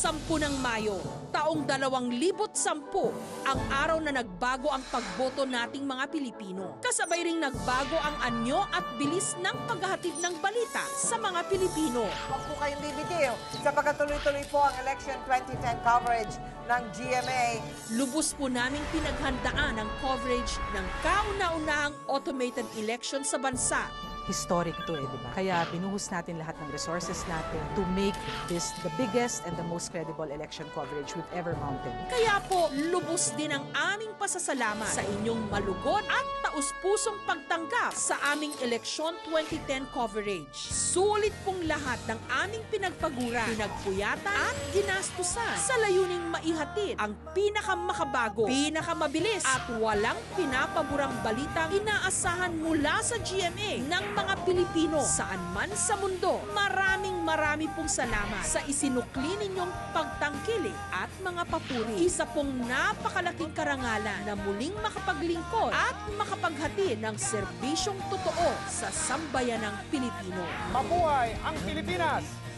Ikasampu ng Mayo, taong 2010, ang araw na nagbago ang pagboto nating mga Pilipino. Kasabay ring nagbago ang anyo at bilis ng paghahatid ng balita sa mga Pilipino. Huwag po kayong bibitiw sa pagkatuloy-tuloy po ang election 2010 coverage ng GMA. Lubos po naming pinaghandaan ang coverage ng kauna-unahang automated election sa bansa. Historic to eh, di ba? Kaya binuhos natin lahat ng resources natin to make this the biggest and the most credible election coverage we've ever mounted. Kaya po, lubos din ang aming pasasalamat sa inyong malugod at taus-pusong pagtanggap sa aming eleksyon 2010 coverage. Sulit pong lahat ng aming pinagpaguran, pinagpuyatan at ginastusan sa layuning maihatid ang pinakamakabago, pinakamabilis at walang pinapaburang balitang inaasahan mula sa GMA ng mga Pilipino saan man sa mundo. Maraming marami pong salamat sa isinukli ninyong pagtangkilik at mga papuri. Isa pong napakalaking karangalan na muling makapaglingkod at makapaghati ng serbisyong totoo sa sambayanang Pilipino. Mabuhay ang Pilipinas!